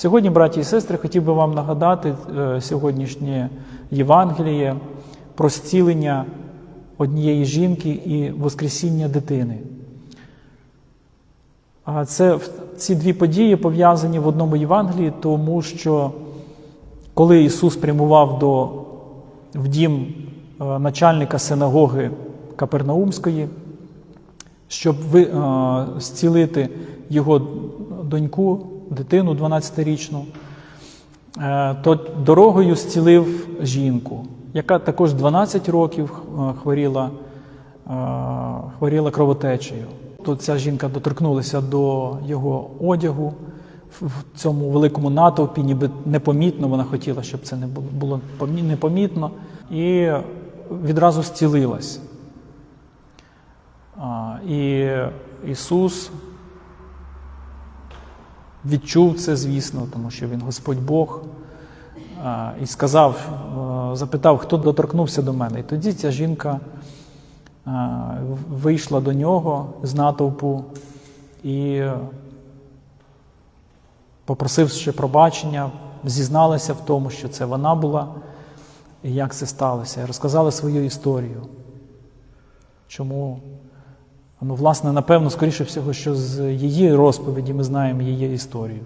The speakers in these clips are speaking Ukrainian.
Сьогодні, браті і сестри, хотів би вам нагадати е, сьогоднішнє Євангеліє про зцілення однієї жінки і Воскресіння дитини. Це ці дві події пов'язані в одному Євангелії, тому що коли Ісус прямував до, в дім е, начальника синагоги Капернаумської, щоб ви, е, зцілити його доньку, дитину 12-річну, е, то дорогою зцілив жінку, яка також 12 років е, хворіла, е, хворіла кровотечею. То ця жінка доторкнулася до його одягу в цьому великому натовпі, ніби непомітно. Вона хотіла, щоб це не було непомітно, і відразу зцілилась. І Ісус відчув це, звісно, тому що Він Господь Бог, і сказав, е, запитав, хто доторкнувся до мене. І тоді ця жінка вийшла до нього з натовпу і, попросивши пробачення, зізналася в тому, що це вона була, і як це сталося, розказала свою історію. Чому Ну, власне, напевно, скоріше всього, що з її розповіді ми знаємо її історію.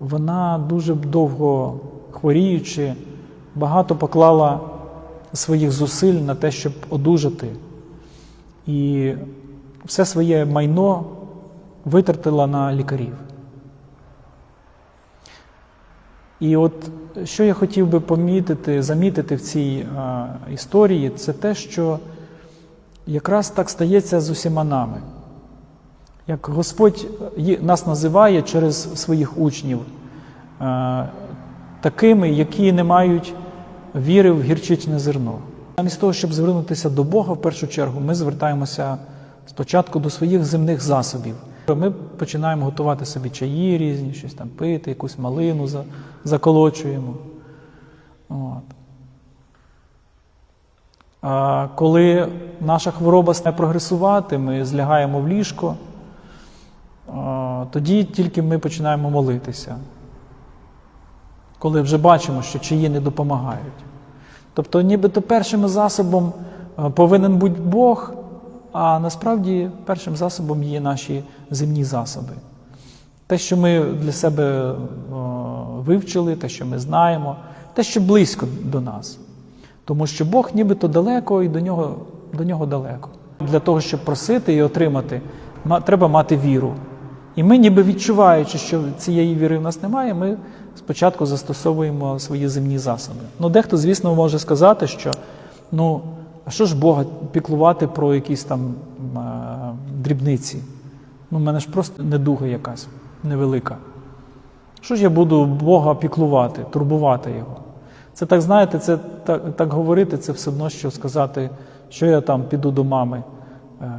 Вона дуже довго хворіючи, багато поклала своїх зусиль на те, щоб одужати. І все своє майно витратила на лікарів. І от що я хотів би помітити, замітити в цій а, історії, це те, що якраз так стається з усіма нами. Як Господь нас називає через своїх учнів е, такими, які не мають віри в гірчичне зерно. Замість того, щоб звернутися до Бога, в першу чергу, ми звертаємося спочатку до своїх земних засобів. Ми починаємо готувати собі чаї різні, щось там пити, якусь малину заколочуємо. От. Коли наша хвороба не прогресувати, ми злягаємо в ліжко, тоді тільки ми починаємо молитися. Коли вже бачимо, що чиї не допомагають. Тобто, нібито першим засобом повинен бути Бог, а насправді першим засобом є наші земні засоби. Те, що ми для себе вивчили, те, що ми знаємо, те, що близько до нас. Тому що Бог нібито далеко і до нього, до нього далеко. Для того, щоб просити і отримати, треба мати віру. І ми, ніби відчуваючи, що цієї віри в нас немає, ми спочатку застосовуємо свої земні засоби. Ну, дехто, звісно, може сказати, що ну, а що ж Бога піклувати про якісь там е, дрібниці? Ну, в мене ж просто недуга якась невелика. Що ж я буду Бога піклувати, турбувати Його? Це так, знаєте, це так, так говорити, це все одно, що сказати, що я там піду до мами, е,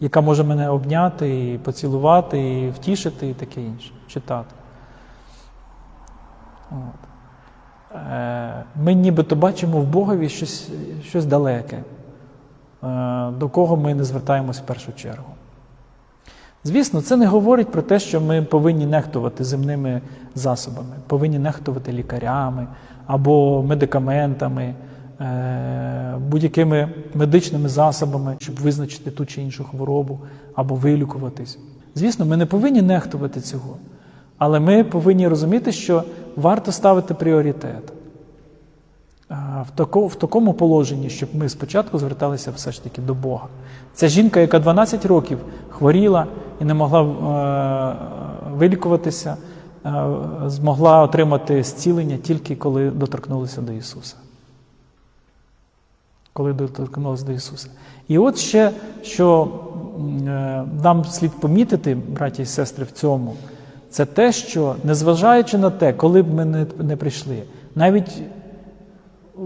яка може мене обняти, і поцілувати, і втішити, і таке інше, читати. От. Е, ми нібито бачимо в Богові щось, щось далеке, е, до кого ми не звертаємось в першу чергу. Звісно, це не говорить про те, що ми повинні нехтувати земними засобами, повинні нехтувати лікарями або медикаментами, е, будь-якими медичними засобами, щоб визначити ту чи іншу хворобу або вилікуватись. Звісно, ми не повинні нехтувати цього, але ми повинні розуміти, що варто ставити пріоритет. В, тако, в такому положенні, щоб ми спочатку зверталися все ж таки до Бога. Ця жінка, яка 12 років хворіла і не могла е, вилікуватися, е, змогла отримати зцілення тільки коли доторкнулася до Ісуса. Коли доторкнулася до Ісуса. І от ще, що е, нам слід помітити, браті і сестри, в цьому, це те, що незважаючи на те, коли б ми не прийшли, навіть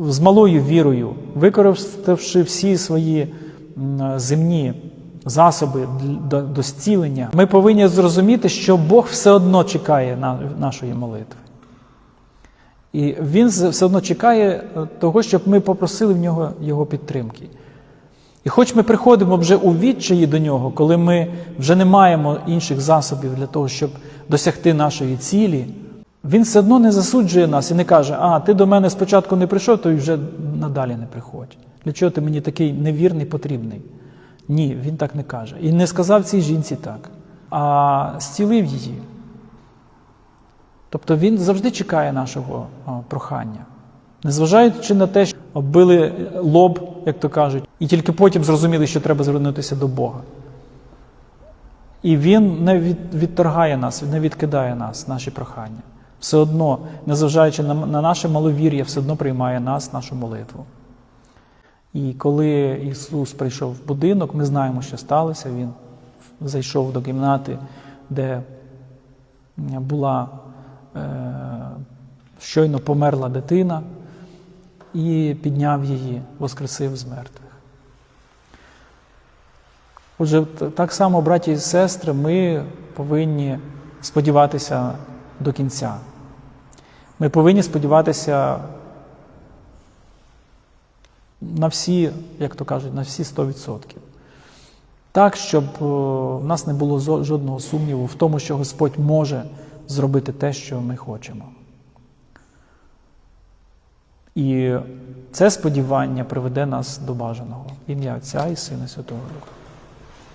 з малою вірою, використавши всі свої земні засоби до, зцілення, ми повинні зрозуміти, що Бог все одно чекає нашої молитви. І Він все одно чекає е, того, щоб ми попросили в нього його підтримки. І хоч ми приходимо вже у відчаї до нього, коли ми вже не маємо інших засобів для того, щоб досягти нашої цілі, він все одно не засуджує нас і не каже, а ти до мене спочатку не прийшов, то й вже надалі не приходь. Для чого ти мені такий невірний, потрібний? Ні, він так не каже. І не сказав цій жінці так, а зцілив її. Тобто він завжди чекає нашого прохання. Незважаючи на те, що оббили лоб, як то кажуть, і тільки потім зрозуміли, що треба звернутися до Бога. І Він не відторгає нас, не відкидає нас, наші прохання. Все одно, незважаючи на, на наше маловір'я, все одно приймає нас, нашу молитву. І коли Ісус прийшов в будинок, ми знаємо, що сталося. Він зайшов до кімнати, де була е, щойно померла дитина, і підняв її, воскресив з мертвих. Отже, так само, браті і сестри, ми повинні сподіватися до кінця. Ми повинні сподіватися на всі, як то кажуть, на всі 100%. Так, щоб е, в нас не було жодного сумніву в тому, що Господь може зробити те, що ми хочемо. І це сподівання приведе нас до бажаного. Ім'я Отця і Сина Святого Духа.